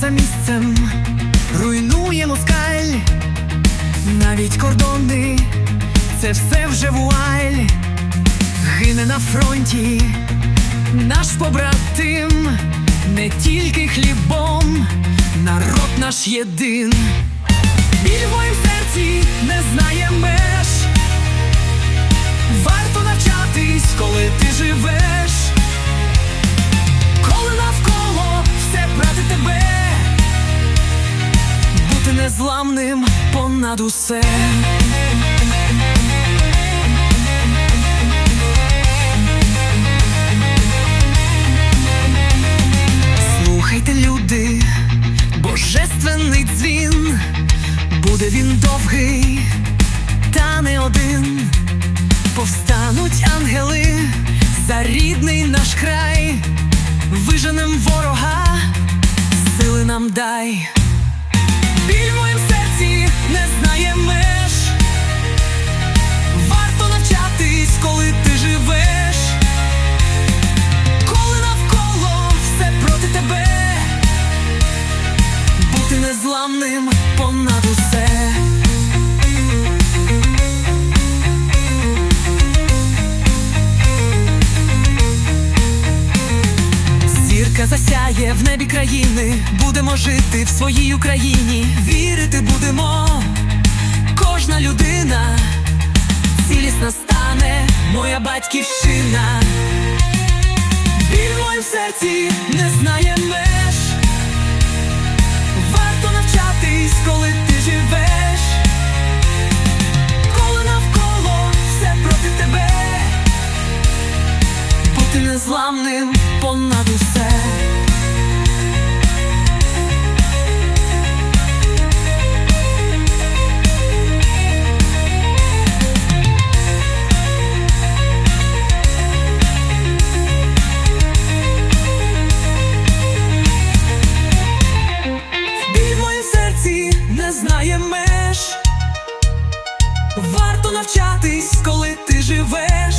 за місцем. Руйнує москаль, навіть кордони, це все вже вуаль, гине на фронті наш побратим, не тільки хлібом, народ наш єдин. Біль незламним понад усе. Слухайте, люди, божественний дзвін, буде він довгий, та не один. Повстануть ангели за рідний наш край, виженем ворога, сили нам дай. Ти живеш. Коли навколо все проти тебе, бути незламним понад. Зірка засяє в небі країни, будемо жити в своїй Україні, вірити будемо, серці не знає меж. Варто навчатись, коли ти живеш, коли навколо все проти тебе, бути незламним понад усе. Знає меж. Варто навчатись, коли ти живеш.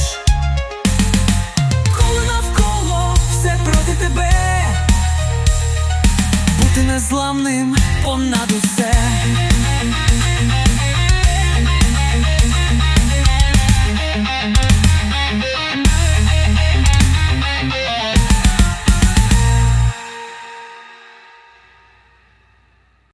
Коли навколо все проти тебе, бути незламним понад усе.